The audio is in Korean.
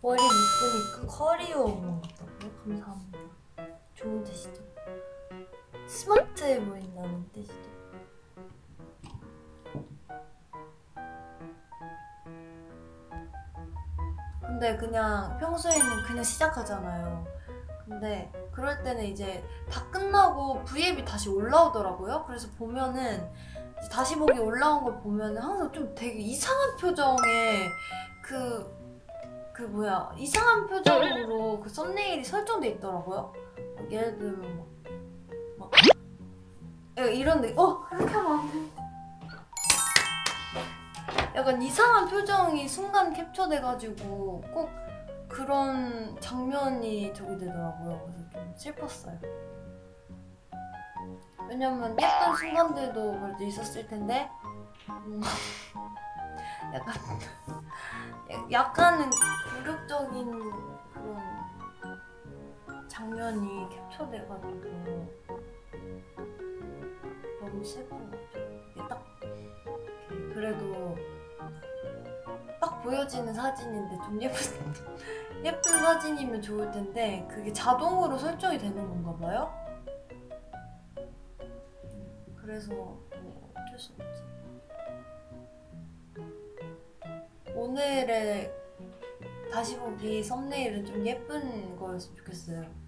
머리 묶으니까 커리어 온것 같다고요? 감사합니다. 좋은 뜻이죠. 스마트해 보인다는 뜻이죠. 근데 그냥 평소에는 그냥 시작하잖아요. 근데 그럴 때는 이제 다 끝나고 V앱이 다시 올라오더라고요. 그래서 보면은 다시 보기 올라온 걸 보면은 항상 좀 되게 이상한 표정에 그그 뭐야 이상한 표정으로 그 썸네일이 설정돼 있더라고요. 막 예를 들면 막, 막 이런 느어 이렇게 하면 안 돼. 약간 이상한 표정이 순간 캡처돼가지고 꼭 그런 장면이 저기 되더라고요. 그래서 좀 슬펐어요. 왜냐면 예쁜 순간들도 그래도 있었을 텐데 음, 약간 약간은 굴욕적인 그런 장면이 캡처돼가지고 너무 슬픈 것 같아요. 딱 그래도 딱 보여지는 사진인데 좀 예쁜 예쁜 사진이면 좋을 텐데 그게 자동으로 설정이 되는 건가 봐요. 그래서 뭐 어쩔 수 없지. 오늘의 다시 보기 썸네일은 좀 예쁜 거였으면 좋겠어요.